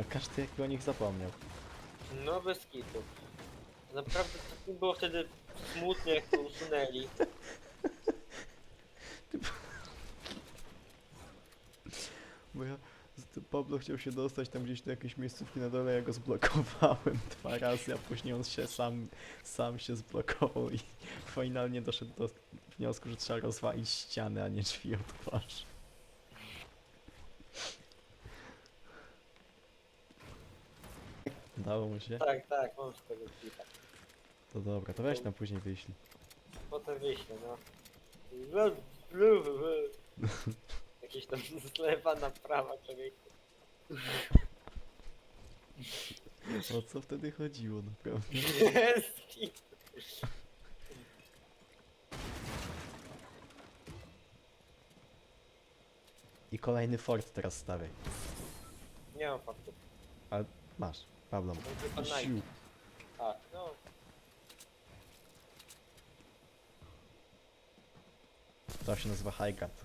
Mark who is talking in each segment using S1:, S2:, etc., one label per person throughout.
S1: No każdy jak o nich zapomniał.
S2: No bez kitu. Naprawdę to było wtedy smutne jak to usunęli.
S1: Bo ja, z- Pablo chciał się dostać tam gdzieś do jakiejś miejscówki na dole, ja go zblokowałem dwa razy, a później on się sam, sam się zblokował i finalnie doszedł do wniosku, że trzeba rozwalić ścianę, a nie drzwi otworzyć. Dało mu się?
S2: Tak, tak, mam z tego klipa.
S1: To dobra, to weź nam później wyślij.
S2: Potem wyślę, no. Blu, blu, blu. Jakieś tam zlewana prawa człowieku.
S1: O co wtedy chodziło naprawdę?
S2: Jest.
S1: I kolejny fort teraz stawiaj.
S2: Nie mam faktów.
S1: Masz, Pablo.
S2: Mam tylko
S1: Siu.
S2: Nike. Tak, no.
S1: To się nazywa High Guard.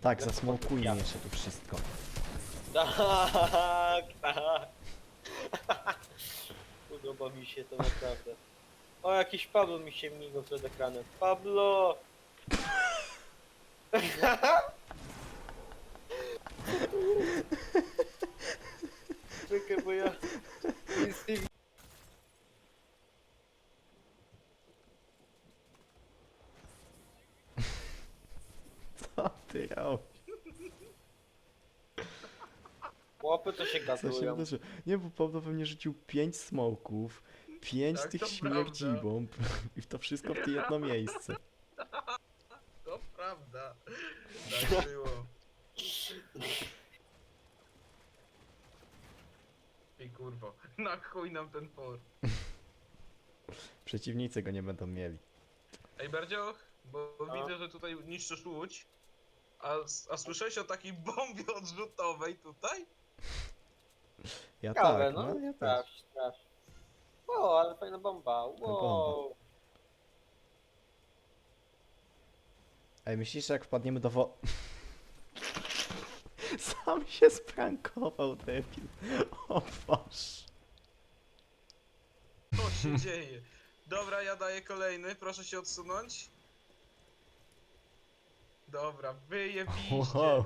S1: Tak, zasmokujmy jeszcze tu wszystko.
S2: Tak, tak. Podoba mi się to naprawdę. O, jakiś Pablo mi się migał przed ekranem. Pablo! Czekaj, bo ja
S1: Co ty robisz?
S2: Łapy to się
S1: Co się wydarzyło? Nie, bo Pablo pewnie rzucił 5 smoków, 5
S3: Tak,
S1: tych
S3: to
S1: śmierci
S3: prawda.
S1: bomb i to wszystko w to jedno miejsce.
S3: To prawda. Tak było. I kurwo, na chuj nam ten por.
S1: Przeciwnicy go nie będą mieli.
S3: Ej Berdzioch, bo
S2: No.
S3: widzę, że tutaj niszczysz łódź. A, a słyszałeś o takiej bombie odrzutowej tutaj?
S1: Ja
S2: Ciekawe,
S1: tak,
S2: no.
S1: no ja też.
S2: Sprawdź, sprawdź. O, ale fajna bomba. Wow.
S1: Ej, myślisz, że jak wpadniemy do wo... Sam się sprankował, debil. O Boże.
S3: Co się dzieje? Dobra, ja daję kolejny, proszę się odsunąć. Dobra, wyjebiście.
S1: Wow.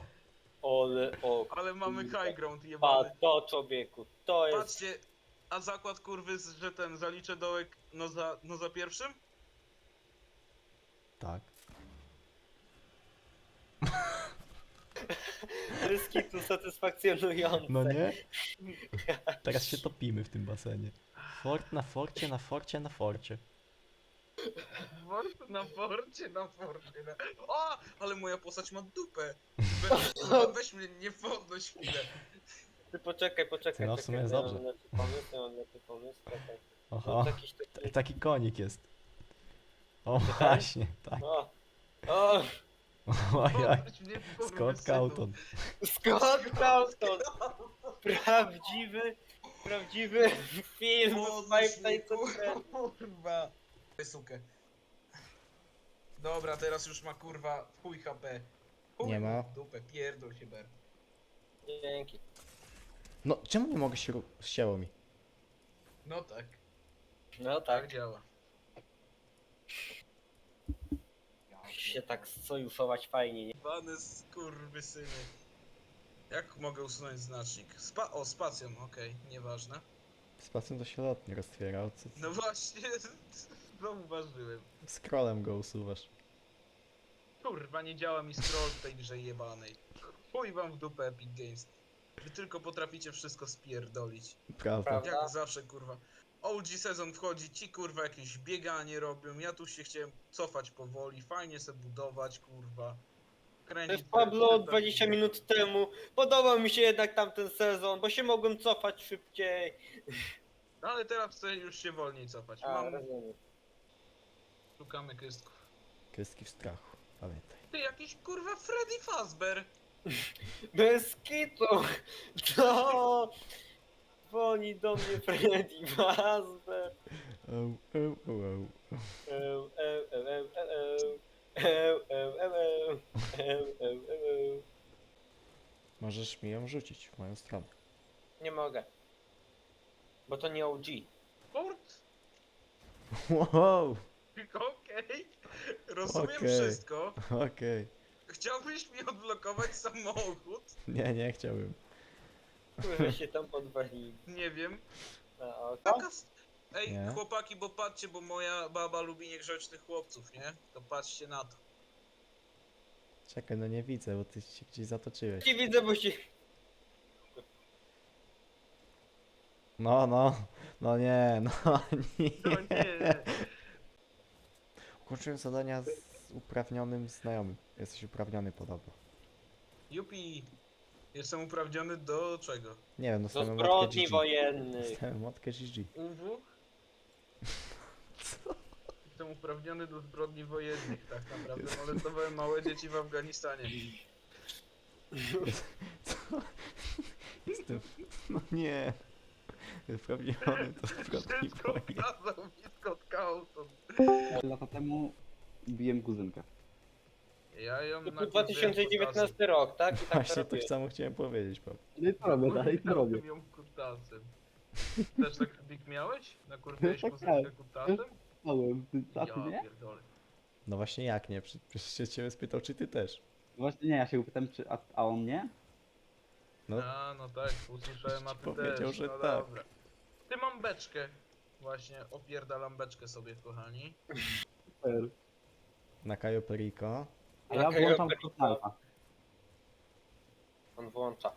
S2: Ale o.
S3: Ale mamy high ground
S2: A
S3: jebany.
S2: to człowieku, to jest.
S3: Patrzcie, a zakład kurwy, że ten zaliczę dołek no za, no za pierwszym?
S1: Tak.
S2: Ryski tu satysfakcjonujące.
S1: No nie? Teraz się topimy w tym basenie. Fort na forcie, na forcie, na forcie.
S3: Fort na forcie, na forcie. Na... O! Ale moja postać ma dupę. Weź, kurwa, weź mnie, nie podnoś chwilę.
S2: Ty poczekaj, poczekaj.
S1: Ty, no, w sumie jest dobrze.
S2: Mam lepszy pomysł, ja mam lepszy pomysł, czekaj.
S1: Oho,
S2: No, jakiś taki...
S1: taki konik jest. O właśnie, tak.
S2: O, o,
S3: Kurwa,
S1: Scott
S3: synu.
S1: Cawton.
S2: Scott Calton! Prawdziwy, prawdziwy film
S3: Podnoś
S2: Five
S3: mnie,
S2: Nights at Freddy's.
S3: kurwa. Daj sukę. Dobra, teraz już ma kurwa w chuj HP. Chuj
S1: Nie ma.
S3: w Dupę, pierdol się ber.
S2: Dzięki.
S1: No, czemu nie mogę się... ru- Ścięło mi.
S3: No tak,
S2: No
S3: tak
S2: tak,
S3: działa.
S2: Się tak sojuszować fajnie, nie?
S3: Bany skurwysyny. Jak mogę usunąć znacznik? Spa o, spacją, okej, nieważne.
S1: Spacją to się lot nie roztwierał. Co...
S3: No właśnie, zauważyłem.
S1: Scrollem go usuwasz.
S3: Kurwa, nie działa mi scroll w tej grze jebanej. Chuj wam w dupę Epic Games. Wy tylko potraficie wszystko spierdolić.
S1: Prawda.
S2: Prawda.
S3: Jak zawsze, kurwa. OG sezon wchodzi, ci kurwa jakieś bieganie robią, ja tu się chciałem cofać powoli, fajnie se budować, kurwa.
S2: To
S3: Kręcić
S2: jest Pablo
S3: te- te-
S2: 20 minut temu. Podobał mi się jednak tamten sezon, bo się mogłem cofać szybciej.
S3: No ale teraz chcę już się wolniej cofać.
S2: A,
S3: Mam,
S2: rozumiem.
S3: szukamy kystków.
S1: Kreski w strachu. Pamiętaj.
S3: Ty, jakiś kurwa Freddy Fazbear.
S2: Bez kitu! To dzwoni do mnie Freddy Fazbear.
S1: Au, au, au, au.
S2: Eł, eł, eł, eł, eł, eł, eł, eł, eł, eł, eł, eł, eł.
S1: Możesz mi ją rzucić w moją stronę.
S2: Nie mogę. Bo to nie OG.
S3: Port?
S1: Wow,
S3: Okej. Rozumiem
S1: Okej.
S3: wszystko.
S1: okej.
S3: Chciałbyś mi odblokować samochód?
S1: Nie, nie chciałbym.
S2: Kurwa się tam podwalili.
S3: Nie wiem.
S2: Na oko.
S3: Taka... s- Ej,
S1: Nie.
S3: chłopaki, bo patrzcie, bo moja baba lubi niegrzecznych chłopców, nie? To patrzcie na to.
S1: Czekaj, no nie widzę, bo ty się gdzieś zatoczyłeś.
S2: Nie widzę, bo się...
S1: No, no, no nie, no nie.
S3: No nie.
S1: Ukończyłem zadania z uprawnionym znajomym. Jesteś uprawniony podobno.
S3: Jupi. Jestem uprawniony do czego?
S1: Nie wiem,
S2: Do
S1: dostałem
S2: zbrodni
S1: GG.
S2: wojennych.
S1: Dostałem motkę GG.
S3: UW? Jestem uprawniony do zbrodni wojennych, tak naprawdę. Molestowałem małe dzieci w Afganistanie.
S1: Co? Jestem... No nie. Uprawniony to zbrodni
S3: Wszystko
S1: wojennej.
S3: kazał mi spotkał to.
S4: Lata temu biłem kuzynkę.
S3: Ja ją
S2: To
S3: na
S2: był 2019 rok, tak? I tak to
S1: Właśnie to
S2: robię.
S1: samo chciałem powiedzieć, Paweł.
S4: No i co robię dalej, co robię?
S3: ją kutasem. Też tak Dick miałeś? Na kurwiałeś
S4: Tak,
S3: muzykę
S4: tak.
S3: kutasem?
S4: Małem, ty
S3: Ja
S4: czasy nie?
S3: pierdolę.
S1: No właśnie jak nie? Przecież się ciebie spytał, czy ty też.
S4: Właśnie nie, ja się upytam, czy a, a on nie?
S1: No,
S3: A, no tak, usłyszałem, a ty
S1: Powiedział,
S3: też.
S1: że
S3: no
S1: tak.
S3: dobra. Ty mam beczkę. Właśnie, opierdalam beczkę sobie, kochani.
S4: Super.
S1: na Cayo Perico.
S4: A ja włączam. Fortnite'a.
S2: On włącza.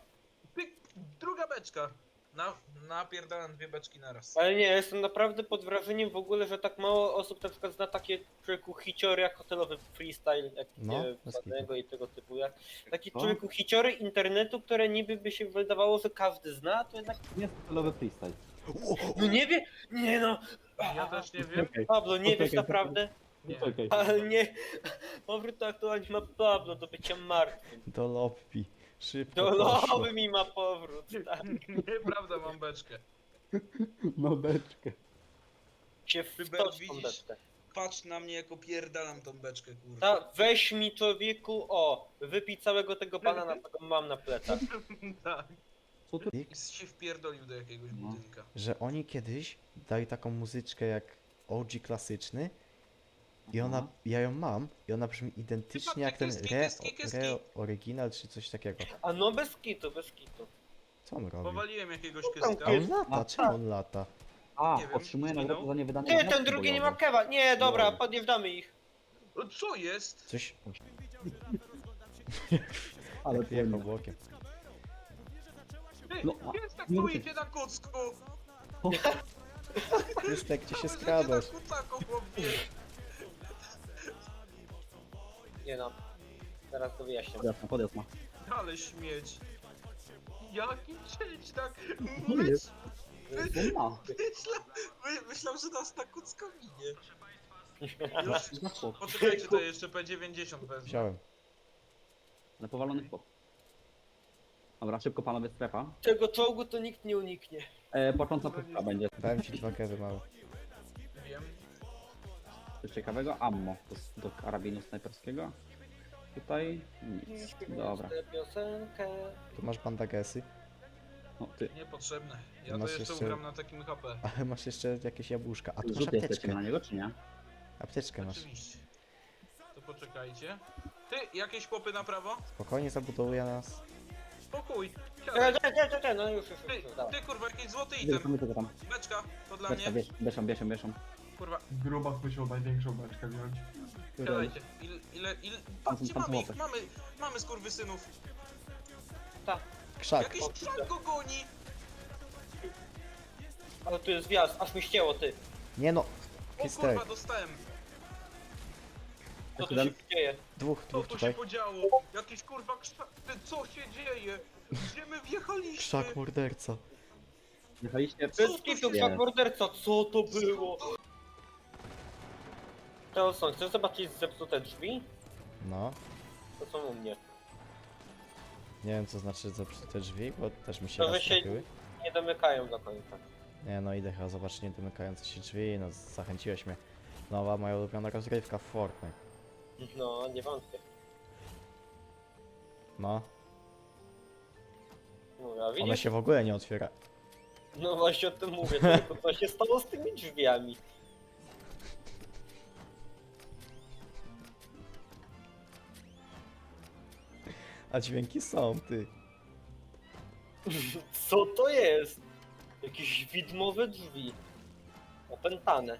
S3: Pyk, druga beczka. Na, napierdalam dwie beczki naraz.
S2: Ale nie, jestem naprawdę pod wrażeniem w ogóle, że tak mało osób na przykład zna takie człowieku hiciory jak hotelowy freestyle, jak
S1: No, bez
S2: i tego typu jak. Takie
S4: Co?
S2: człowieku hiciory internetu, które niby by się wydawało, że każdy zna, to jednak.
S4: Nie jest celowy freestyle.
S2: No nie wie. Nie no!
S3: Ja też nie wiem.
S2: Pablo, nie wiesz naprawdę?
S3: Nie.
S4: czekaj.
S2: Ale nie. Powrót to aktualnie ma Pablo do bycia martwym.
S1: Do lobby. Szybko
S2: To
S1: poszło.
S2: mi ma powrót. Tak.
S3: Nieprawda, mam beczkę.
S4: No beczkę.
S2: Się w
S3: widzisz? Patrz na mnie, jako pierdalam tą beczkę, kurwa.
S2: Ta, weź mi człowieku, o, wypij całego tego banana, co mam na plecach.
S3: tak.
S4: Co ty?
S3: I się wpierdolił do jakiegoś
S4: No.
S3: budynka.
S1: Że oni kiedyś dali taką muzyczkę jak OG klasyczny i ona,
S4: Aha.
S1: ja ją mam i ona brzmi identycznie jak ten re,
S3: kyski.
S1: re oryginal czy coś takiego.
S2: A no bez kitu, bez kitu.
S1: Co on robi?
S3: Powaliłem jakiegoś kyska.
S1: A on lata,
S4: A,
S1: czemu on lata?
S4: A,
S3: Nie wiem,
S4: otrzymuję
S3: zginął.
S4: nagrodę za niewydane
S2: Ty,
S4: wnioski
S2: ten drugi nie ma kewa. Nie, dobra,
S4: Bojowe.
S2: podjeżdżamy ich.
S3: O, Co jest?
S1: Coś
S4: Ale
S1: jechał
S4: płynne.
S1: bokiem.
S3: Ty,
S4: No, a-
S3: jest tak
S4: nie
S3: idzie na kucku.
S1: Krystek, gdzie się skradasz?
S3: na kucaku, chłopie.
S2: Nie no. Zaraz to wyjaśnię.
S4: Podjazd ma, podjazd ma.
S3: Ale śmieć. Jaki cieć, tak?
S4: No
S3: Myśl,
S4: jest. On ma.
S3: myślał, my, myślał, że nas na kucko minie.
S4: Już.
S3: Poczekajcie, to jeszcze P90 wezmę.
S1: Wziąłem.
S4: Ale powalony chłop. Dobra, szybko panowie strefa.
S2: Tego czołgu to nikt nie uniknie.
S4: E, początka pustka będzie.
S1: Dałem ci dwa kewy małe.
S4: Coś ciekawego. Ammo. To jest do karabinu snajperskiego. Tutaj nic. Dobra.
S2: Piosenkę.
S1: Tu masz bandagesy,
S4: No ty.
S3: Niepotrzebne. Ja
S1: Masz
S3: to jeszcze
S1: jeszcze-
S3: ugram na takim HP.
S1: ale masz jeszcze jakieś jabłuszka. A tu masz
S4: Rzut
S1: apteczkę.
S4: na niego, czy nie?
S1: Apteczkę masz.
S3: Oczywiście. To poczekajcie. Ty, jakieś chłopy na prawo?
S1: Spokojnie zabudowuje nas.
S3: Spokój.
S2: Czekaj,
S3: Siadaj.
S2: czekaj, czekaj, czekaj, no już, już,
S3: Ty,
S2: już, już, dawaj.
S3: ty kurwa, jakiś złoty
S4: Idę,
S3: item.
S4: to tam.
S3: Beczka, to dla
S4: Beczka,
S3: mnie.
S4: bierz, bierzą, bierzą, bierzą.
S3: Kurwa,
S5: Grubas musiał największą beczkę wziąć.
S3: siadajcie. Ile, ile, ile... Patrzcie,
S4: tam
S3: mamy ich, mamy, mamy skurwysynów.
S1: Krzak!
S3: Jakiś krzak go goni.
S2: Ale tu jest wjazd, aż mi ścięło, ty.
S1: Nie no!
S3: O kurwa, dostałem.
S2: Co tu się dzieje?
S1: Dwóch,
S3: Co
S1: dwóch
S3: tu się
S1: tutaj.
S3: podziało? Jakiś kurwa krzak... Ty, co się dzieje? Gdzie my wjechaliśmy?
S1: Krzak morderca.
S4: Jechaliście
S2: Bez
S3: tu
S2: kitu, krzak morderca, co to było? Telson, chcesz zobaczyć zepsute drzwi?
S1: No.
S2: To są u mnie.
S1: Nie wiem co znaczy zepsute drzwi, bo też mi się
S2: To, że
S1: raz
S2: się-
S1: trafiły.
S2: Nie domykają do końca.
S1: Nie no idę chyba zobaczyć nie domykające się drzwi, no zachęciłeś mnie. Nowa moja ulubiona rozgrywka w Fortnite.
S2: No, nie wątpię.
S1: No.
S2: Mówię, a
S1: Ona
S2: widzisz?
S1: się w ogóle nie otwiera.
S2: No właśnie o tym mówię, tylko co się stało z tymi drzwiami?
S1: A dźwięki są, ty.
S2: Co to jest? Jakieś widmowe drzwi. Opętane.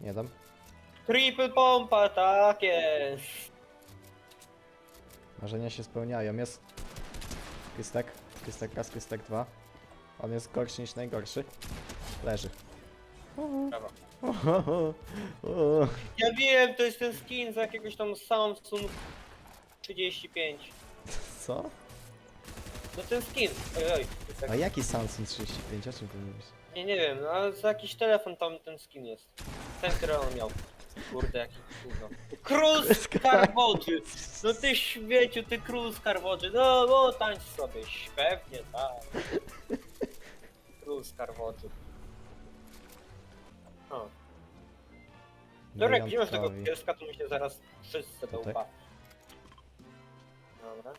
S1: Nie dam.
S2: Triple pompa, tak jest.
S1: Marzenia się spełniają. Jest Krystek, Krystek raz, Krystek dwa. On jest gorszy niż najgorszy. Leży.
S2: Brawo. Ja wiem, to jest ten skin za jakiegoś tam Samsung 35.
S1: Co?
S2: No ten skin. Oj, oj. jest
S1: A
S2: tak-
S1: jaki Samsung 35? O czym ty mówisz?
S2: Nie, nie wiem, no ale za jakiś telefon tam ten skin jest. Ten, który on miał. Kurde, jaki kurwa. Król Skarboczy! No ty śmieciu, ty król Skarboczy. No, no tańcz sobie, pewnie, tak. Król Skarboczy. O. Dobra, jak wziąłeś tego pieska, to mi się zaraz wszyscy do
S1: Tutaj?
S2: łba. Dobra.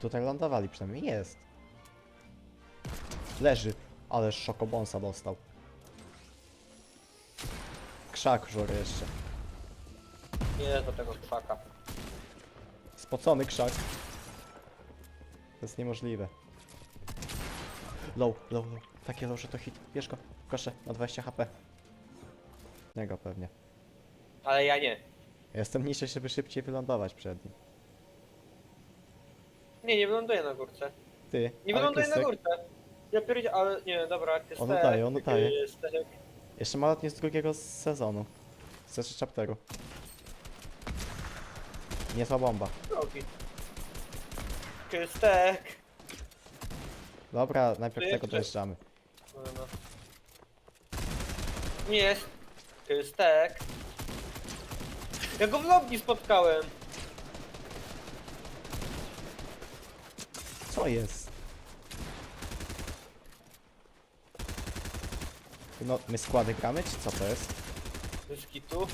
S1: Tutaj lądowali przynajmniej. Jest. Leży. Ale szokobonsa dostał. Krzak żur jeszcze.
S2: Nie do tego krzaka.
S1: Spocony krzak. To jest niemożliwe. Low, low, low. Takie low, że to hit. Bierz go. Proszę, na 20 HP. Niego pewnie.
S2: Ale ja nie.
S1: Jestem niższy, żeby szybciej wylądować przed nim.
S2: Nie, nie wyląduję na górce.
S1: Ty,
S2: Nie
S1: ale
S2: wyląduję na
S1: Krystek-
S2: górce. Ja pierdzie, ale nie, dobra, Krystek.
S1: On oddaje, on oddaje.
S2: Krystek.
S1: Jeszcze ma lotnie z drugiego sezonu. Z jeszcze chapteru. Niezła bomba.
S2: Robi. Krystek.
S1: Dobra, najpierw tego dojeżdżamy.
S2: No, no. Nie. Krystek. Ja go w lobby spotkałem.
S1: Co jest? No, my składy gramy, czy co to jest?
S2: Z kitu.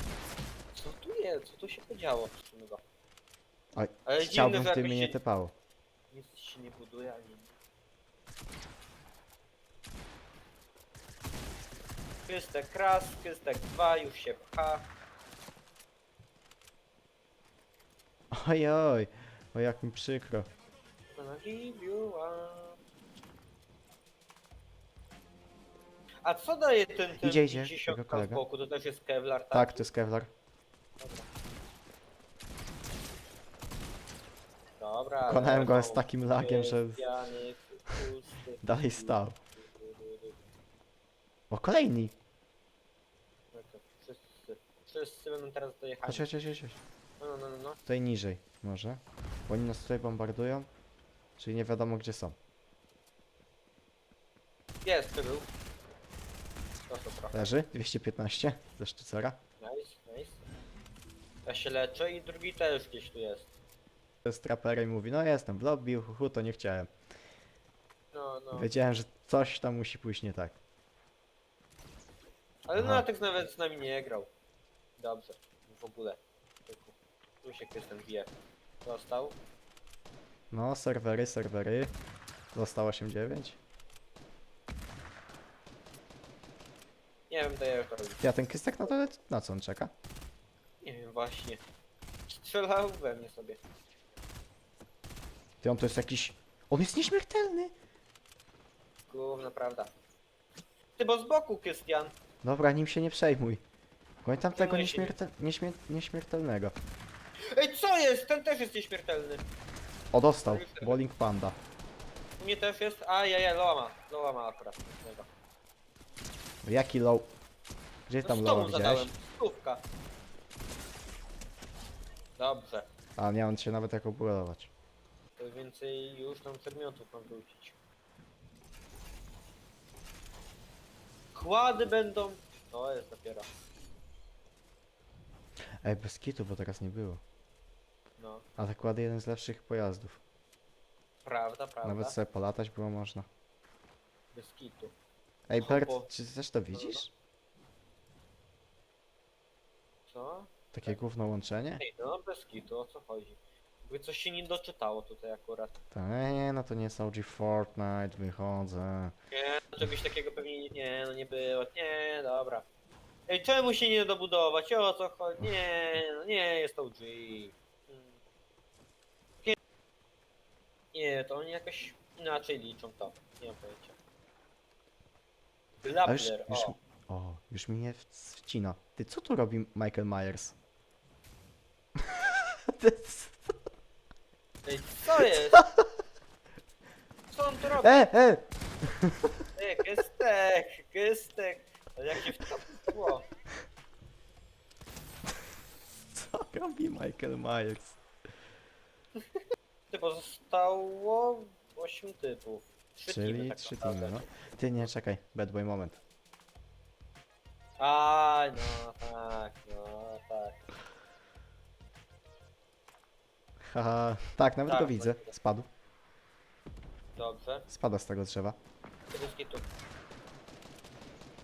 S2: Co tu jest? Co tu się podziało?
S1: Oj,
S2: Ale
S1: chciałbym,
S2: dziwne, że
S1: gdyby
S2: jakoś
S1: mnie nie
S2: się-
S1: typało.
S2: Nic się nie buduje ani... Krystek raz, krystek dwa, już się pcha.
S1: Oj, oj, oj, jak mi przykro.
S2: Gonna give you up. A co daje ten, ten
S1: Idzie, idzie,
S2: 50
S1: jego
S2: z
S1: kolega.
S2: boku? To też jest Kevlar, tak?
S1: Tak, to jest Kevlar.
S2: Dobra.
S1: Konałem go z takim lagiem, że
S2: pusty.
S1: dalej stał. O, kolejni!
S2: No to Wszyscy, wszyscy będą teraz.
S1: Chodź, chodź, chodź, chodź. chodź.
S2: No, no, no, no.
S1: Tutaj niżej, może. Bo oni nas tutaj bombardują. Czyli nie wiadomo gdzie są.
S2: Jest, ty był. Trochę.
S1: Leży, 215 ze sztycera.
S2: Nice, nice. Ja się leczę i drugi też gdzieś tu jest.
S1: To jest traper i mówi, no jestem w lobby, hu, to nie chciałem.
S2: No, no.
S1: Wiedziałem, że coś tam musi pójść nie tak.
S2: Ale
S1: Aha.
S2: Natek nawet z nami nie grał. Dobrze, w ogóle. Tyku. Tu się Krystian bije. Dostał.
S1: No, serwery, serwery. Zostało 8-9.
S2: Nie wiem, to to robię.
S1: Ja ten kystek na dole, na co on czeka?
S2: Nie wiem, właśnie. Strzelał we mnie sobie.
S1: Ty, on to jest jakiś... On jest nieśmiertelny!
S2: Główna prawda. Ty, bo z boku, Krystian.
S1: Dobra, nim się nie przejmuj. Pamiętam tego
S2: Przejmuję się
S1: nieśmiertel... nieśmier... nieśmiertelnego.
S2: Ej, co jest? Ten też jest nieśmiertelny.
S1: O, dostał. Bowling Panda.
S2: U mnie też jest. A, ja, ja, Loa ma. Loa ma akurat.
S1: Jaki low? Gdzie
S2: No
S1: tam
S2: z
S1: low widziałeś?
S2: zadałem. Stówka. Dobrze.
S1: A, nie, on się nawet jak obudować.
S2: To więcej już tam przedmiotów mam wrócić. Kłady będą. To jest dopiero.
S1: Ej, bez kitu, bo teraz nie było.
S2: No,
S1: A ładnie jeden z lepszych pojazdów.
S2: prawda, prawda.
S1: Nawet sobie polatać było można.
S2: Bez kitu.
S1: Ej,
S2: Hopo.
S1: Bert, czy ty też to widzisz?
S2: Co?
S1: Takie gówno łączenie?
S2: Ej, no bez kitu, o co chodzi? Jakby coś się nie doczytało tutaj akurat.
S1: To nie, no to nie jest OG Fortnite, wychodzę.
S2: Nie, no czegoś takiego pewnie nie, nie, no nie było. Nie, dobra. Ej, czemu się nie dobudować? O co chodzi? Nie, no nie jest to OG. Hmm. Nie, nie, to oni jakoś inaczej liczą to. Nie mam pojęcia.
S1: A już, już,
S2: o.
S1: o, już mi nie wcina. Ty, co tu robi Michael Myers? To jest-
S2: Ej, co jest? Co on tu robi?
S1: e, e!
S2: Ej, gestek, gestek. Ale jak się wtopiło.
S1: Co robi Michael Myers?
S2: Ty pozostało 8 typów. Trzy teamy
S1: Czyli
S2: tak
S1: trzy
S2: naprawdę.
S1: teamy, no. Ty, nie, czekaj, bad boy moment.
S2: A, no tak, no tak.
S1: Haha, tak, nawet
S2: Tak,
S1: go widzę.
S2: tak.
S1: Spadł.
S2: Dobrze.
S1: Spada z tego drzewa.
S2: Ryski tu.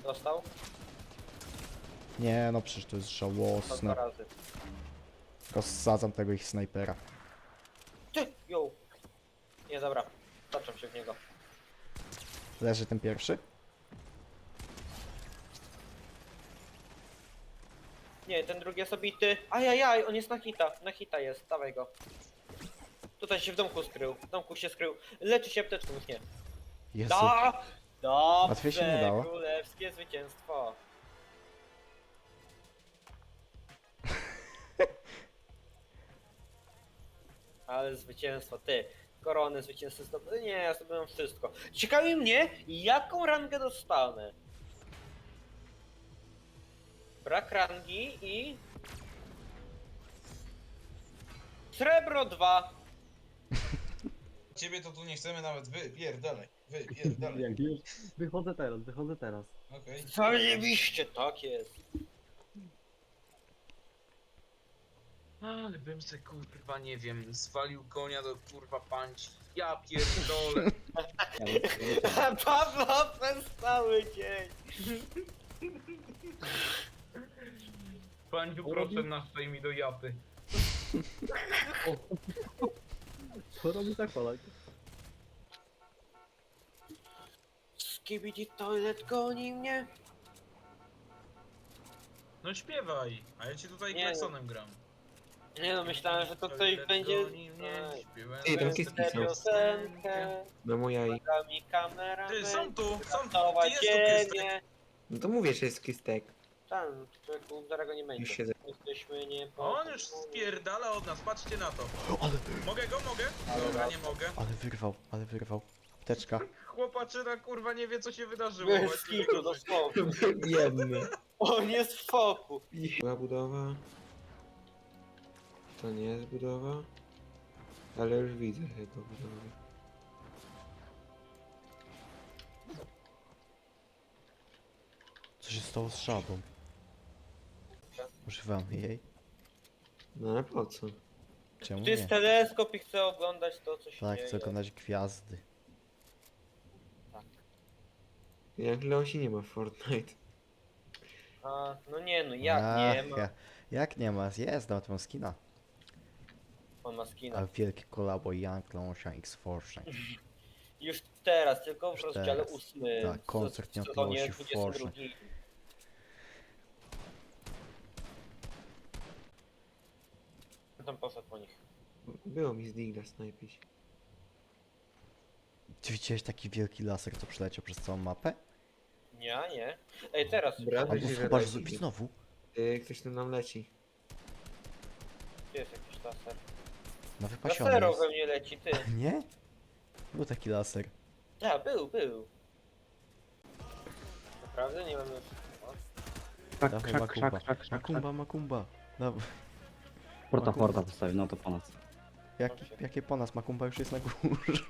S2: Dostał?
S1: Nie, no przecież to jest
S2: dwa
S1: żałosne.
S2: razy.
S1: Rozsadzam tego ich snajpera.
S2: Ty, ją. Nie, dobra. Zaczam się w niego.
S1: Leży ten pierwszy?
S2: Nie, ten drugi jest obity. Ajajaj, on jest na hita. Na hita jest, dawaj go. Tutaj się w domku skrył. W domku się skrył. Leczy się apteczką, już nie.
S1: Jezu.
S2: Da! Dobrze,
S1: Łatwiej się nie dało.
S2: królewskie zwycięstwo. Ale zwycięstwo, ty. Korony zwycięstwo zdobyłem. Nie, ja zdobyłem wszystko. Ciekawi mnie, jaką rangę dostanę. Brak rangi i... Srebro 2.
S3: Ciebie to tu nie chcemy nawet wypierdalaj. Wypierdalaj.
S4: Jak już? Wychodzę teraz, wychodzę teraz.
S3: Okej.
S2: Zajebiście, tak jest.
S3: Ale bym se kurwa nie wiem, zwalił konia do kurwa panci. Ja pierdolę.
S2: Pawła przez cały dzień.
S3: Panciu proszę naszej mi do japy.
S4: Co robi tak Polak?
S2: Skibidi toilet goni mnie.
S3: No śpiewaj, a ja ci tutaj
S2: Nie,
S3: klaksonem gram.
S2: Nie no, myślałem, że to coś będzie...
S6: Ej, tam kiski są.
S2: piosenkę.
S6: No moja i...
S2: Nogami kamera.
S3: Ty, są tu, są tu, ty jest tu
S2: ciebie.
S6: No to mówię, że jest kistek.
S2: Tam, człowieku, zaraz go nie
S6: Już
S2: będzie.
S6: siedzę.
S2: Jesteśmy nie
S3: On już spierdala od nas, patrzcie na to.
S1: Ale,
S3: Mogę go, mogę?
S2: Ale
S3: Dobra, nie mogę.
S1: ale wyrwał, ale wyrwał. Apteczka.
S3: Chłopaczyna kurwa nie wie co się wydarzyło.
S2: Bez
S3: właśnie.
S2: kitu, dosłownie.
S6: Biedny.
S2: On jest w foku.
S6: Była budowa. To nie jest budowa. Ale już widzę jego budowę.
S1: Co się stało z szabą? Używam jej.
S6: No ale po co?
S1: Czemu
S2: Tu jest
S1: nie?
S2: teleskop i chcę oglądać to, co się
S1: Tak,
S2: dzieje.
S1: chcę oglądać gwiazdy.
S6: Jak Leosi nie ma w Fortnite.
S2: A, no nie no, jak nie ma.
S1: ja- Jak nie ma? Jest, dam tą skina.
S2: On ma skina.
S1: A wielkie kolabo Young Launcha X Force.
S2: Już teraz, tylko w
S1: Już
S2: rozdziale
S1: teraz.
S2: ósmym.
S1: Tak,
S2: w-
S1: koncert
S2: w
S1: nie
S2: sezonie
S1: odbyło się w
S2: 22. Tam poszedł po nich.
S6: Było mi z Digla snajpić.
S1: Czy widziałeś taki wielki laser, co przeleciał przez całą mapę?
S2: Nie, nie. Ej, teraz.
S6: Brat,
S1: Albo
S6: że
S1: zobacz,
S6: leci.
S1: znowu.
S6: Ty, ktoś tu nam leci.
S2: Gdzie jest jakiś laser?
S1: Na wypasiony
S2: Lasero
S1: jest.
S2: we mnie leci, ty.
S1: Nie? Był taki laser.
S2: Tak, był, był. Naprawdę? Nie mam już... o.
S4: Krzak,
S1: Dawaj,
S4: krzak,
S1: Makumba.
S4: krzak, krzak, krzak, krzak.
S1: Makumba, Makumba. Dawaj.
S4: Porta,
S1: Makumba.
S4: porta postawił, no to po nas.
S1: Jak, jakie po nas? Makumba już jest na górze.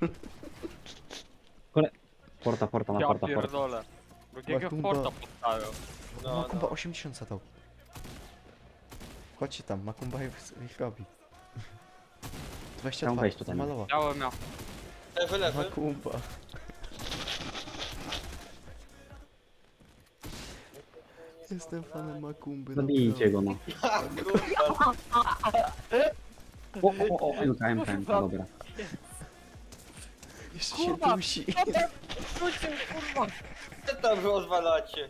S4: Porta, porta, na
S7: Ja
S4: porta, porta.
S7: pierdolę. Drugiego
S1: Makumba.
S7: porta postawił.
S2: No,
S1: Makumba
S2: no.
S1: 80 zadał. Chodźcie tam, Makumba ich, ich robi. 22,
S4: wejść tutaj.
S1: zamalował.
S7: Miałem ja.
S2: Lewy, lewy.
S1: Makumba. Jestem fanem Makumby.
S4: Zabijcie go, no.
S2: Ha, kurwa.
S4: O, o, o, MK, MK, MK, dobra.
S1: Jeszcze się
S7: Kurwa!
S1: dusi.
S7: Wróćcie, kurwa!
S2: Co tam wy odwalacie?